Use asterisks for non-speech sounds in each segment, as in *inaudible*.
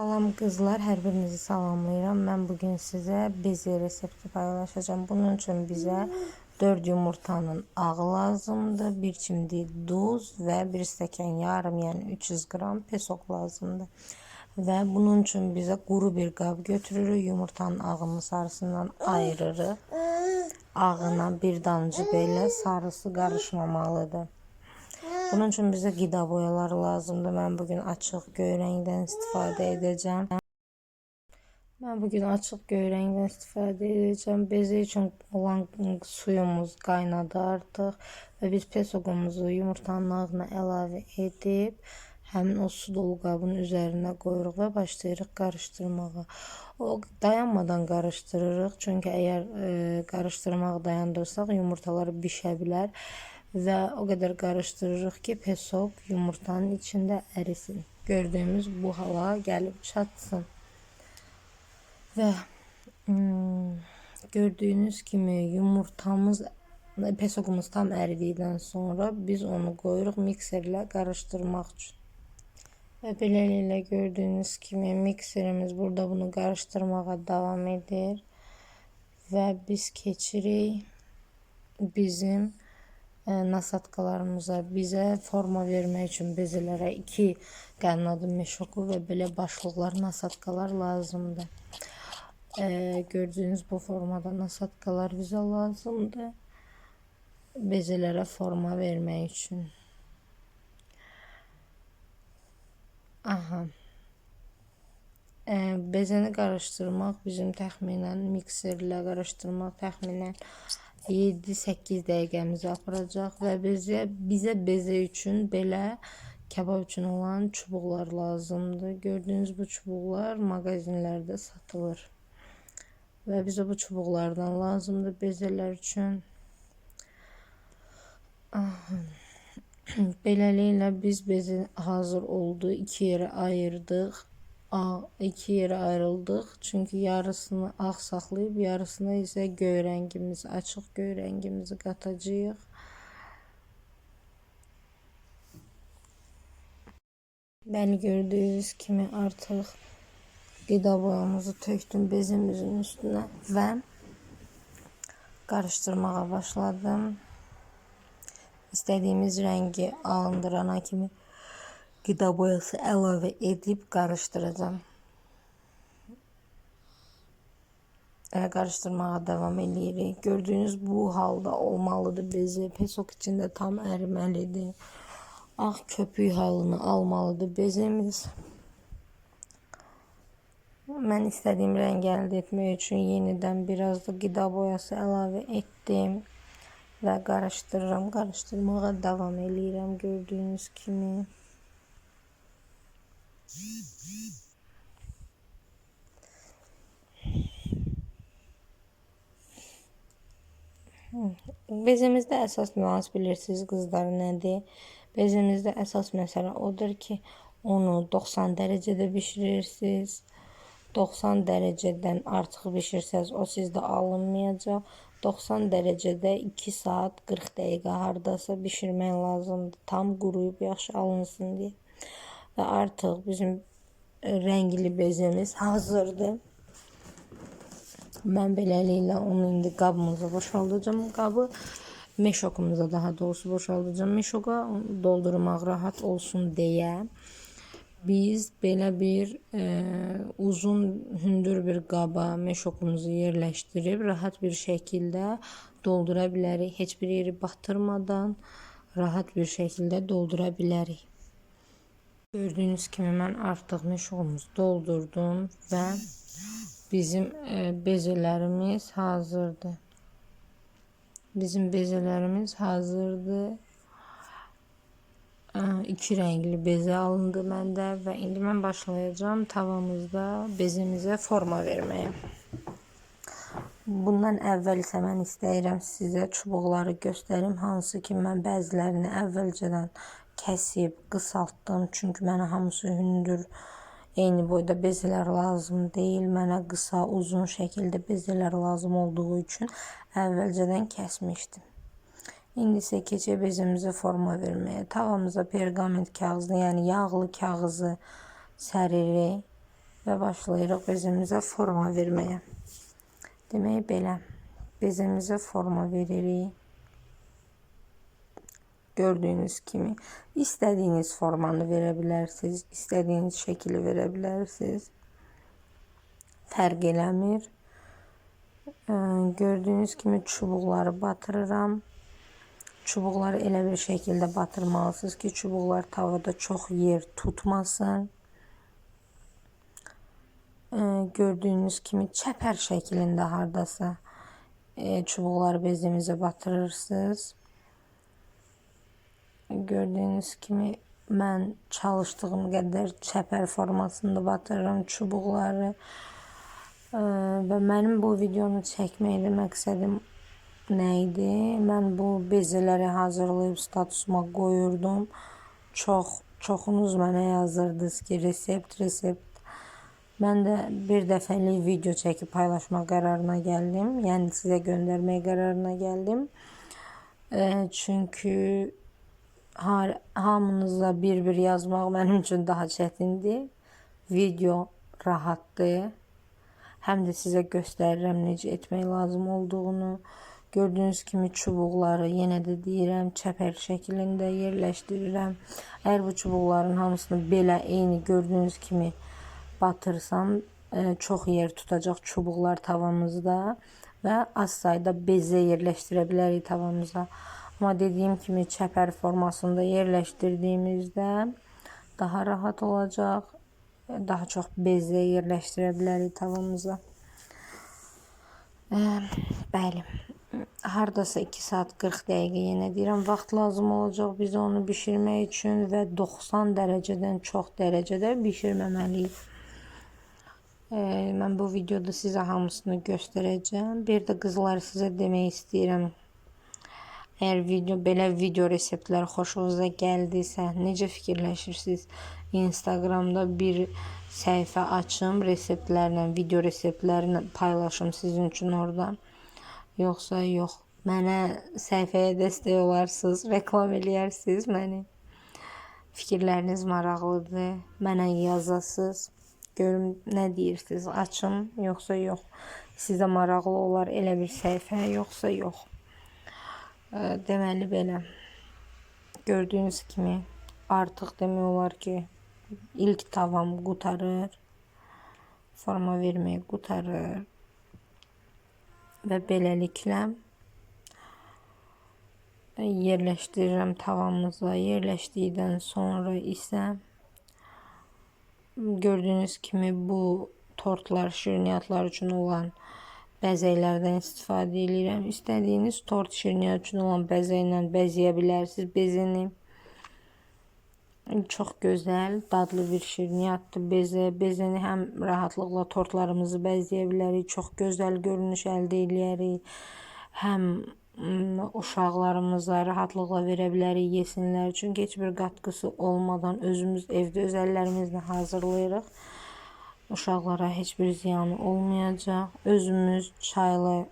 Salam qızlar, hər birinizi salamlayıram. Mən bugün sizə bezi resepti paylaşacağım. Bunun üçün bizə 4 yumurtanın ağı lazımdır, bir çimdik duz və bir stəkan yarım, yəni 300 qram pesok lazımdır. Və bunun üçün bizə quru bir qab götürürük. Yumurtanın ağını sarısından ayırırıq. Ağına bir damcı belə sarısı qarışmamalıdır. Bunun için bize gıda boyaları lazımdı. Ben bugün açık göy rəngdən istifadə edəcəm. Mən bugün açıq göy rəngdən istifadə edəcəm. Bezi üçün olan suyumuz qaynadı artıq və biz pesogumuzu yumurtanın ağına əlavə edib həmin o su dolu qabın üzərinə qoyuruq və başlayırıq qarışdırmağa. O dayanmadan qarışdırırıq. Çünki əgər e, qarışdırmağı dayandırsaq yumurtalar bişə bilər və o qədər qarışdırırıq ki, pesok yumurtanın içində ərisin. Gördüyümüz bu hala gəlib çatsın. Və hmm, gördüyünüz kimi yumurtamız pesokumuz tam əridikdən sonra biz onu qoyuruq mikserlə qarışdırmaq üçün. Və beləliklə gördüyünüz kimi mikserimiz burada bunu qarışdırmağa davam edir və biz keçirik bizim nasatkalarımıza bizə forma vermək üçün bezelərə 2 qənnadı meşoku və belə başlıqlar nasatkalar lazımdır. E, gördüyünüz bu formada nasatkalar bizə lazımdır. Bezelərə forma vermək üçün. Aha. E, bezəni qarışdırmaq bizim təxminən mikserlə qarışdırmaq təxminən 7-8 dəqiqəmizi aparacaq və bizə bizə beze üçün belə kebab üçün olan çubuqlar lazımdır. Gördüyünüz bu çubuqlar mağazinlərdə satılır. Və bizə bu çubuqlardan lazımdır bezelər üçün. *clears throat* Beləliklə biz bezi hazır oldu, iki yerə ayırdıq iki yere ayrıldık. Çünkü yarısını ağ saxlayıb, yarısını isə göy rəngimiz, açıq göy rəngimizi qatacağıq. Bəli gördüyünüz kimi artıq qida boyamızı tökdüm bezimizin üstünə və qarışdırmağa başladım. İstədiyimiz rəngi alındırana kimi gıda boyası əlavə edib qarışdıracağam. Və qarışdırmağa davam edirik. Gördüyünüz bu halda olmalıdır bezi. Pesok içində tam əriməlidir. Ağ köpük halını almalıdır bezimiz. Mən istədiyim rəngi əldə etmək üçün yenidən biraz da qida boyası əlavə etdim və qarışdırıram. Qarışdırmağa davam eləyirəm gördüyünüz kimi. Bezimizdə əsas nüans bilirsiniz qızlar nədir? Bezimizdə əsas məsələ odur ki, onu 90 dərəcədə bişirirsiniz. 90 dərəcədən artıq bişirsəz o sizdə alınmayacaq. 90 dərəcədə 2 saat 40 dəqiqə hardasa bişirmək lazımdır. Tam quruyub yaxşı alınsın deyə. Və artıq bizim e, rəngli bezimiz hazırdır. Mən beləliklə onu indi qabımıza boşaldacağım. Qabı meşokumuza daha doğrusu boşaldacağım. Meşoka doldurmaq rahat olsun deyə biz belə bir e, uzun hündür bir qaba meşokumuzu yerləşdirib rahat bir şəkildə doldura bilərik. Heç bir yeri batırmadan rahat bir şəkildə doldura bilərik. Gördüğünüz kimi mən artıq meşğulumuzu doldurdum və bizim e, bezelərimiz hazırdır. Bizim bezelərimiz hazırdır. E, iki rəngli bezə alındı məndə və indi mən başlayacağım tavamızda bezimizə forma verməyə. Bundan əvvəl isə mən istəyirəm sizə çubuqları göstərim, hansı ki mən bəzilərini əvvəlcədən kəsib qısaltdım. Çünki mənə hamısı hündür eyni boyda bezelər lazım deyil. Mənə qısa, uzun şəkildə bezelər lazım olduğu üçün əvvəlcədən kəsmişdim. İndi isə keçə bezimizə forma verməyə. Tavamıza perqament kağızını, yəni yağlı kağızı səririk və başlayırıq bezimizə forma verməyə. Demək belə, bezimizə forma veririk. Gördüyünüz kimi istədiyiniz formanı istədiyiniz şəkili verə bilərsiniz. Fərq eləmir. Ee, Gördüyünüz kimi çubuqları batırıram. Çubuqları elə bir şəkildə batırmalısınız ki, çubuqlar tavada çox yer tutmasın. Ee, Gördüyünüz kimi çəpər şəklində hardasa e, çubuqları bezimizə batırırsınız. Gördüyünüz kimi mən çalışdığım qədər çəpər formasında batırıram çubuqları. Ee, Və mənim bu videonu çəkməkdə məqsədim nə idi? Mən bu bezeləri hazırlayıb statusuma qoyurdum. Çox çoxunuz mənə yazırdınız ki, resept, resept. Mən də bir dəfəlik video çəkib paylaşmaq qərarına gəldim. Yəni sizə göndərmək qərarına gəldim. Ee, çünki har hamınızla bir-bir yazmaq mənim üçün daha çətindir. Video rahatdır. Həm də sizə göstərirəm necə etmək lazım olduğunu. Gördüyünüz kimi çubuqları yenə də deyirəm, çəpər şəklində yerləşdirirəm. Əgər bu çubuqların hamısını belə eyni gördüyünüz kimi batırsam, e, çox yer tutacaq çubuqlar tavamızda və az sayda bezə yerləşdirə bilərik tavamıza. Amma dediyim kimi çəpər formasında yerləşdirdiyimizdə daha rahat olacaq. Daha çox bezə yerləşdirə bilərik tavamıza. Ee, bəli. Hardasa 2 saat 40 dəqiqə yenə deyirəm, vaxt lazım olacaq bizə onu bişirmək üçün və 90 dərəcədən çox dərəcədə bişirməməliyik. Ee, mən bu videoda sizə hamısını göstərəcəm. Bir də qızlar sizə demək istəyirəm. Əgər video belə video reseptlər xoşunuza gəldisə, necə fikirləşirsiniz? Instagramda bir səhifə açım, reseptlərlə, video reseptlərini paylaşım sizin üçün orada. Yoxsa yox. Mənə səhifəyə dəstək olarsınız, reklam eləyərsiniz məni. Fikirləriniz maraqlıdır. Mənə yazasınız. Görüm nə deyirsiniz? Açım yoxsa yox. Sizə maraqlı olar elə bir səhifə yoxsa yox. Ee, Deməli belə. Gördüyünüz kimi artıq demək olar ki, ilk tavam qutarır. Forma verməyi qutarır. Və beləliklə yerləşdirirəm tavamıza. Yerləşdikdən sonra isə gördüyünüz kimi bu tortlar, şirniyyatlar üçün olan bəzəklərdən istifadə edirəm. İstədiyiniz tort şirniyyat üçün olan bəzəklə bəzəyə bilərsiniz bezini. Çox gözəl, dadlı bir şirniyyatdır bezə. Bezəni həm rahatlıqla tortlarımızı bəzəyə bilərik, çox gözəl görünüş əldə edərik. Həm ım, uşaqlarımıza rahatlıqla verə bilərik yesinlər. Çünki heç bir qatqısı olmadan özümüz evdə öz əllərimizlə hazırlayırıq. Uşaqlara heç bir ziyanı olmayacaq. Özümüz çayla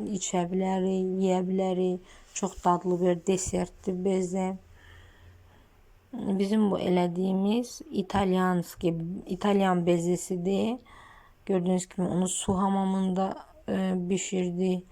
içə bilərik, yeyə bilərik. Çox dadlı bir desertdir bezə. Bizim bu elədiyimiz İtalyanski, İtalyan bezesidir. Gördüğünüz gibi onu su hamamında e, bişirdi.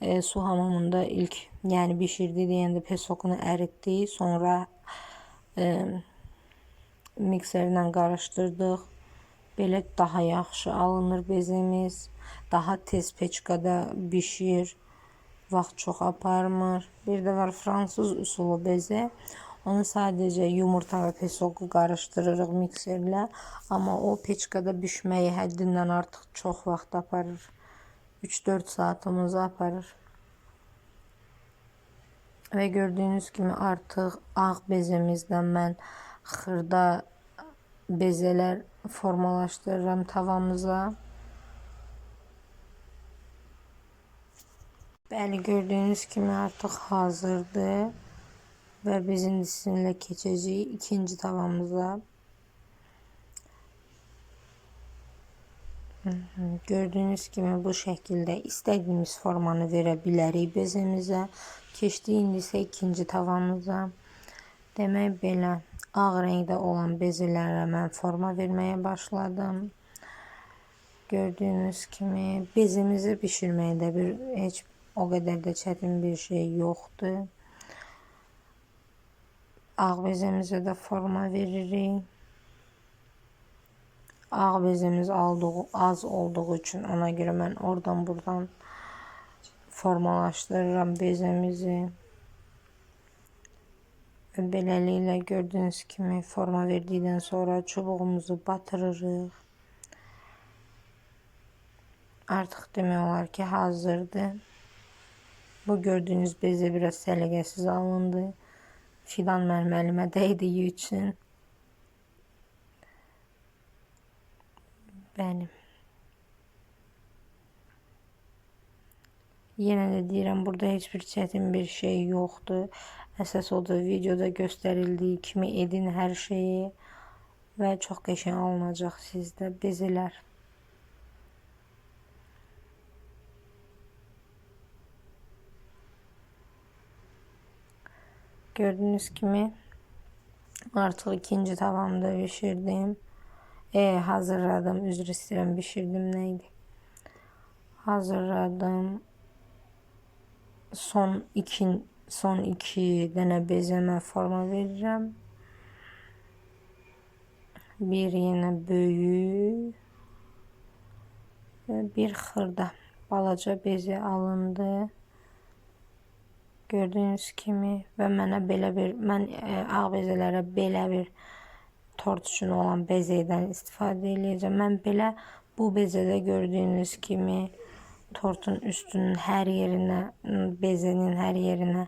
E, su hamamında ilk yani pişirdi deyəndə pesokunu əritdi. Sonra e, mikserlə qarışdırdıq. Belə daha yaxşı alınır bezimiz. Daha tez peçkada bişir. Vaxt çox aparmır. Bir də var fransız usulü bezə. Onu sadəcə yumurta və pesoku qarışdırırıq mikserlə, amma o peçkada bişməyi həddindən artıq çox vaxt aparır. 3-4 saatimizi aparır. Və gördüyünüz kimi artıq ağ bezemizdən mən xırda bezelər formalaşdırıram tavamıza. Bəli, gördüyünüz kimi artıq hazırdır. Və biz indi sizinlə keçəcəyik ikinci tavamıza. Gördüyünüz kimi bu şəkildə istədiyimiz formanı verə bilərik bezimizə. Keçdik indi isə ikinci tavamıza. Demək belə ağ rəngdə olan bezelərə mən forma verməyə başladım. Gördüyünüz kimi bezimizi bişirməkdə bir heç o qədər də çətin bir şey yoxdur. Ağ bezemizə də forma veririk. Ağ bezemiz aldığı, az olduğu için ona göre ben oradan buradan formalaştırıram bezemizi. Və beləliklə gördüyünüz kimi forma verdikdən sonra çubuğumuzu batırırıq. Artıq demək olar ki, hazırdır. Bu gördüyünüz bezə biraz səliqəsiz alındı. Fidan mənim əlimə dəydiyi üçün. Benim. Yine de deyirəm, burada hiçbir çetin bir şey yoktu. Əsas odur videoda göstərildiyi kimi edin hər şeyi və çox qəşəng alınacaq sizdə bezilər. Gördüğünüz kimi artık ikinci tavamda pişirdim e, hazırladım. Üzr istəyirəm, bişirdim neydi? Hazırladım. Son iki son iki dənə bezəmə forma verirəm. Bir yenə böyük və bir xırda balaca bezi alındı. Gördüyünüz kimi və mənə belə bir mən e, ağ bezələrə belə bir tort üçün olan bezeydən istifadə edəcəm. Mən belə bu bezədə gördüyünüz kimi tortun üstünün hər yerinə, bezenin hər yerinə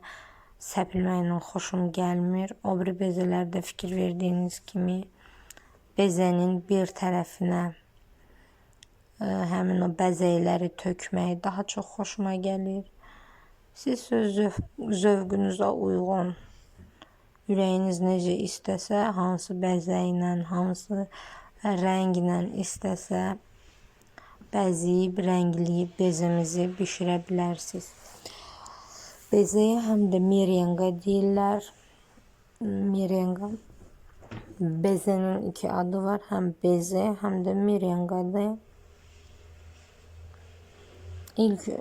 səpilməklə xoşum gəlmir. O biri bezələrdə fikir verdiyiniz kimi bezenin bir tərəfinə ə, e, həmin o bəzəkləri tökmək daha çox xoşuma gəlir. Siz söz zövqünüzə uyğun Ürəyiniz necə istəsə, hansı bəzəklə, hansı rənglə istəsə, bəzəyib, rəngləyib bezimizi bişirə bilərsiniz. Bezəyə həm də merenga deyirlər. Merenga. Bezenin iki adı var. Həm beze, həm də merengadır. İlk e,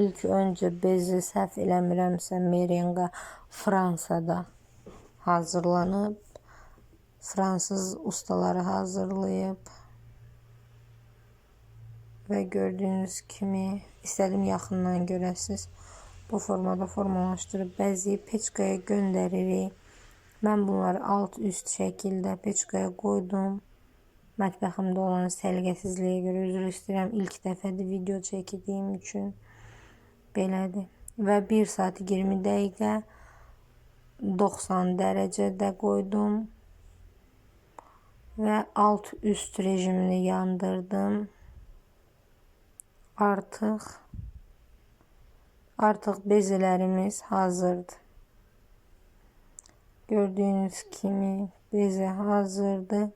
ilk önce bezi səhv eləmirəmsə merenga Fransada hazırlanıp Fransız ustaları hazırlayıp ve gördüğünüz kimi istedim yakından görəsiz. Bu formada formalaşdırıb bəzəyib peçkaya göndəririk. Mən bunları alt üst şəkildə peçkaya qoydum. Mətbəximdə olan səliqəsizliyə görə üzr istəyirəm. İlk dəfədir video çəkdiyim üçün belədir. Və 1 saat 20 dəqiqə 90 derecede koydum. Ve alt üst rejimini yandırdım. Artık artık bezelerimiz hazırdı. Gördüğünüz kimi beze hazırdı.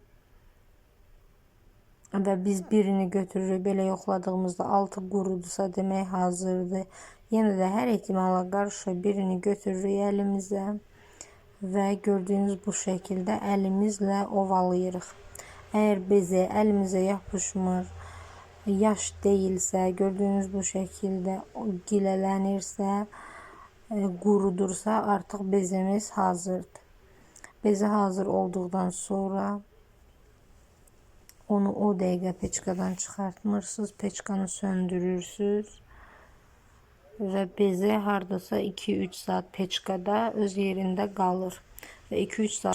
ve biz birini götürürük. Belə yoxladığımızda altı qurudusa demək hazırdır. Yenə də hər ehtimala qarşı birini götürürük əlimizə və gördüyünüz bu şəkildə əlimizlə ovalayırıq. Əgər bezə əlimizə yapışmır, yaş deyilsə, gördüyünüz bu şəkildə gilələnirsə, e, qurudursa artıq bezemiz hazırdır. Beze hazır olduqdan sonra onu o dəqiqə peçkadan çıxartmırsınız, peçkanı söndürürsünüz ve beze hardasa 2-3 saat peçkada öz yerində qalır və 2-3 saat